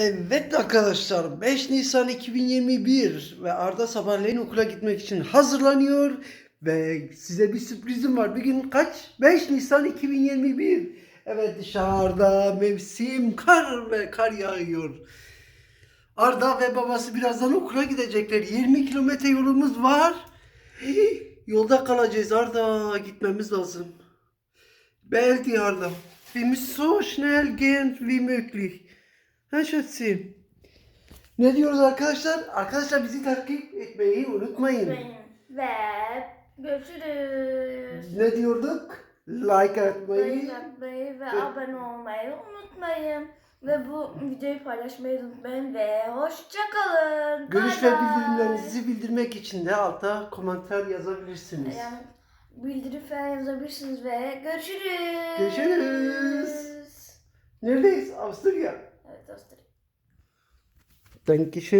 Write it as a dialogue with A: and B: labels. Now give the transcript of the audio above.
A: Evet arkadaşlar 5 Nisan 2021 ve Arda sabahleyin okula gitmek için hazırlanıyor ve size bir sürprizim var. Bugün kaç? 5 Nisan 2021. Evet dışarıda mevsim kar ve kar yağıyor. Arda ve babası birazdan okula gidecekler. 20 kilometre yolumuz var. Yolda kalacağız Arda gitmemiz lazım. Belki Arda. Wir müssen so schnell gehen wie möglich. Ha Schätzchen. Ne diyoruz arkadaşlar? Arkadaşlar bizi takip etmeyi unutmayın.
B: Ve görüşürüz.
A: Ne diyorduk? Like atmayı.
B: Like atmayı ve abone olmayı unutmayın. Ve bu videoyu paylaşmayı unutmayın ve hoşça kalın.
A: Görüş
B: Bye
A: ve bildirimlerinizi bildirmek için de alta komentar yazabilirsiniz.
B: Yani bildirim falan yazabilirsiniz ve görüşürüz.
A: Görüşürüz. Neredeyiz? Avusturya. Dankeschön.